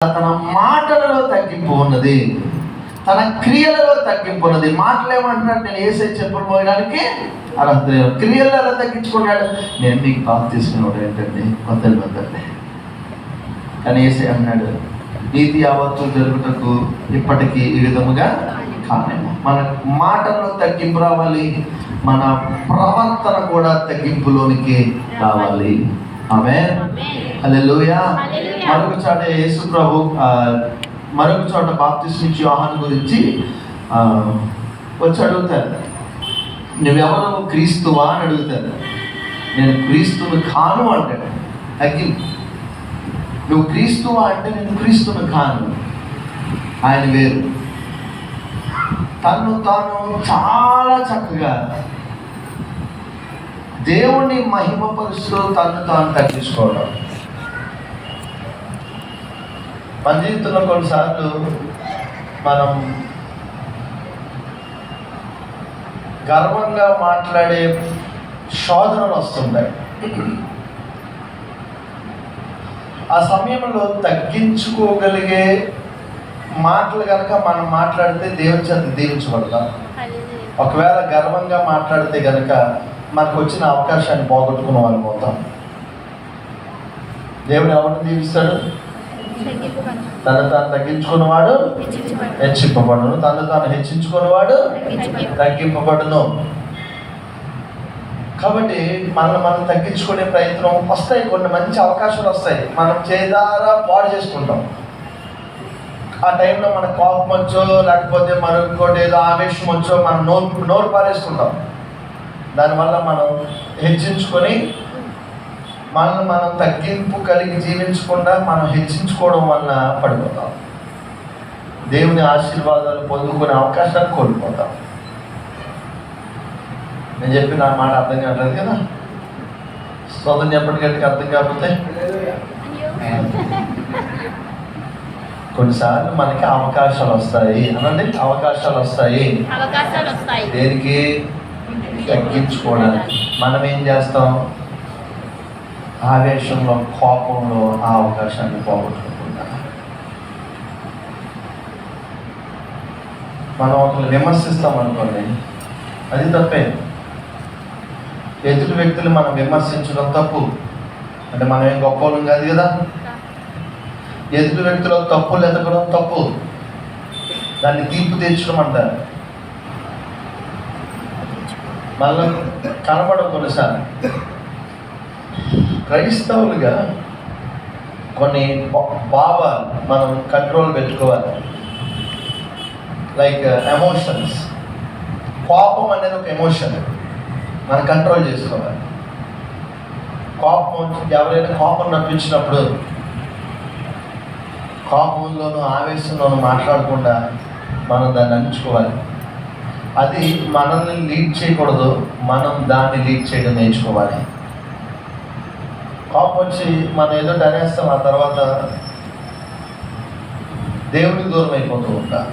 తన మాటలలో తగ్గింపు ఉన్నది తన క్రియలలో తగ్గింపు ఉన్నది మాటలు ఏమంటున్నాడు నేను ఏసై చెప్పులు పోయడానికి అర్హత లేదు క్రియలలో తగ్గించుకున్నాడు. నేను మీకు బాగా తీసుకున్నాడు ఏంటండి? కొత్త నిబంధనలే కానీ ఏసే అన్నాడు నీతి యావత్తు జరుగుటకు ఇప్పటికీ ఈ విధముగా కానేమో మన మాటల్లో తగ్గింపు రావాలి మన ప్రవర్తన కూడా తగ్గింపులోనికి రావాలి. ఆమె హల్లెలూయా. మరొక చోట యేసు ప్రభు ఆ, మరొక చోట బాప్తిస్ట్ నుంచి యోహాన్ గురించి వచ్చి అడుగుతారు. నువ్వెవరు క్రీస్తువా అని అడుగుతారు. నేను క్రీస్తును కాను అంటాడు. తగ్గి నువ్వు క్రీస్తువా అంటే నేను క్రీస్తును కాను. ఆయన వేరు. తను తాను చాలా చక్కగా దేవుణ్ణి మహిమపరుస్తూ తను తాను తగ్గించుకోవడం. మన జీవితంలో కొన్నిసార్లు మనం గర్వంగా మాట్లాడే శోధనలు వస్తుంటాయి. ఆ సమయంలో తగ్గించుకోగలిగే మాటలు కనుక మనం మాట్లాడితే దేవుని చేత దీవించబడతాం ఒకవేళ గర్వంగా మాట్లాడితే కనుక మనకు వచ్చిన అవకాశాన్ని పోగొట్టుకున్న వాళ్ళు పోతాం దేవుడు ఎవరిని దీవిస్తాడు? తను తాను తగ్గించుకున్నవాడు హెచ్చింపబడును. తను తాను హెచ్చించుకున్నవాడు తగ్గింపబడును. కాబట్టి మనల్ని మనం తగ్గించుకునే ప్రయత్నం వస్తాయి. కొన్ని మంచి అవకాశాలు వస్తాయి. మనం చేదారా పాడు చేసుకుంటాం. ఆ టైంలో మన కోపం వచ్చో లేకపోతే మరొకటి ఏదో ఆవేశం వచ్చో మనం నోరు నోరు పారేసుకుంటాం. దానివల్ల మనం హెచ్చించుకొని మనల్ని మనం తగ్గింపు కలిగి జీవించకుండా మనం హెచ్చించుకోవడం వల్ల పడిపోతాం. దేవుని ఆశీర్వాదాలు పొందుకునే అవకాశాన్ని కోల్పోతాం. నేను చెప్పిన ఆ మాట అర్థం కావట్లేదు కదా? చెప్పండి గట్టిగా అర్థం కాకపోతే? కొన్నిసార్లు మనకి అవకాశాలు వస్తాయి. అనండి అవకాశాలు వస్తాయి. దేనికి? తగ్గించుకోవడానికి. మనం ఏం చేస్తాం? ఆవేశంలో కోపంలో ఆ అవకాశాన్ని పోగొట్టుకుంటాం మనం ఒకరిని విమర్శిస్తాం అనుకోండి అది తప్పే. ఎదుటి వ్యక్తులు మనం విమర్శించడం తప్పు. అంటే మనం ఏం గొప్ప కాదు కదా? ఎదుటి వ్యక్తిలో తప్పులు ఎదగడం తప్పు. దాన్ని తీర్పు తీర్చడం అంటారు. మళ్ళీ కనపడం కొన్నిసార్లు. క్రైస్తవులుగా కొన్ని భావాలు మనం కంట్రోల్ పెట్టుకోవాలి. లైక్ ఎమోషన్స్ uh, కోపం అనేది ఒక ఎమోషన్ మనం కంట్రోల్ చేసుకోవాలి. కోపం ఎవరైనా కోపం రప్పించినప్పుడు కోపంలోనూ ఆవేశంలోనూ మాట్లాడకుండా మనం దాన్ని అంచుకోవాలి. అది మనల్ని లీడ్ చేయకూడదు. మనం దాన్ని లీడ్ చేయడం నేర్చుకోవాలి. కాపు వచ్చి మనం ఏదో అనేస్తాం ఆ తర్వాత దేవుడికి దూరం అయిపోతూ ఉంటా.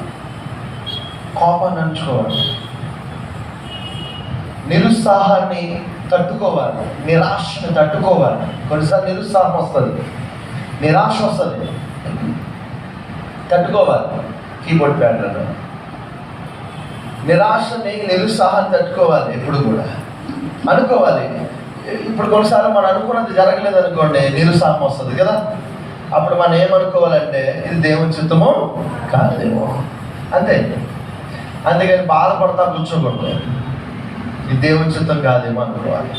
కోపాన్ని అంచుకోవాలి నిరుత్సాహాన్ని తట్టుకోవాలి. నిరాశని తట్టుకోవాలి. కొన్నిసార్లు నిరుత్సాహం వస్తుంది. నిరాశ వస్తుంది. తట్టుకోవాలి కీబోర్డ్ ప్యాటర్న్ నిరాశని నిరుత్సాహాన్ని తట్టుకోవాలి ఎప్పుడు కూడా. అనుకోవాలి. ఇప్పుడు కొన్నిసార్లు మనం అనుకున్నది జరగలేదు అనుకోండి నిరుత్సాహం వస్తుంది కదా. అప్పుడు మనం ఏమనుకోవాలంటే ఇది దేవుని చిత్తమో కాదేమో అంతే. అందుకని బాధపడతా కూర్చోకూడదు. ఇది దేవుని చిత్తం కాదేమో అనుకోవాలి.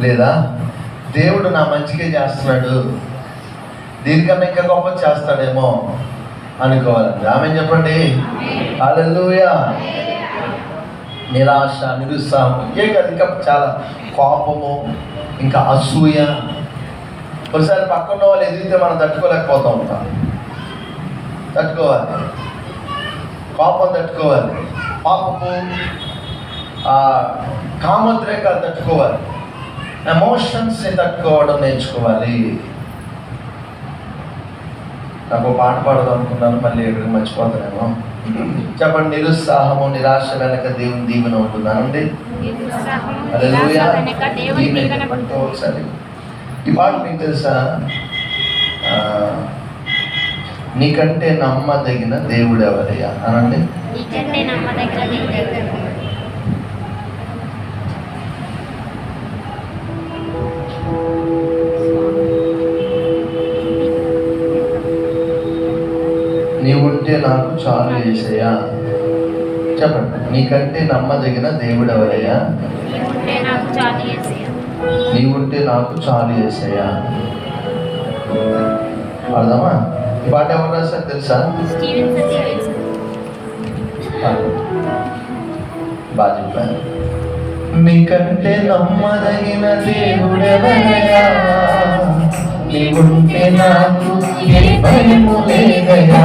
లేదా దేవుడు నా మంచిగా చేస్తున్నాడు దీనికన్నా ఇంకా గొప్ప చేస్తాడేమో అనుకోవాలండి. ఆమె చెప్పండి. హల్లెలూయా. నిరాశ నిరుత్సాహం ఏ కాదు ఇంకా చాలా కోపము ఇంకా అసూయ. ఒకసారి పక్కన వాళ్ళు ఎదిగితే మనం తట్టుకోలేకపోతూ ఉంటాం. తట్టుకోవాలి. కోపం తట్టుకోవాలి. పాపము కామోద్రేకాలు తట్టుకోవాలి. ఎమోషన్స్ని తట్టుకోవడం నేర్చుకోవాలి. నాకు పాట పాడదు అనుకున్నాను మళ్ళీ ఎక్కడ మర్చిపోతున్నాను చెప్పండి నిరుత్సాహము నిరాశ వెనక దేవుని దీవెన ఉంటుందానండి? ఒకసారి. ఈ పాట మీకు తెలుసా? నీకంటే నమ్మదగిన దేవుడు ఎవరయ్యా అనండి నీవుంటే నాకు చాలు చేసేయా చెప్పండి నీకంటే నమ్మదగిన దేవుడు ఎవరయ్యా నీవుంటే నాకు చాలు చేసేయా అర్థమా? ఈ పాట ఎవరు రాశారు తెలుసా? బాగా చెప్పాను నీకంటే నమ్మదగిన దేవుడెవరయ్యా? के उन पे नाम ये भरम ले गया।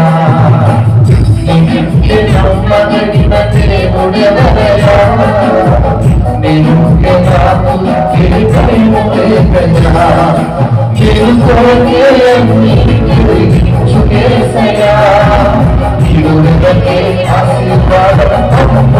मेरे नाम मगड़ी बदले उड़ गया। मेरे के नाम ये भरम ले गया। मेरे को ये अमीर चुके सया मेरे के आशीर्वाद हम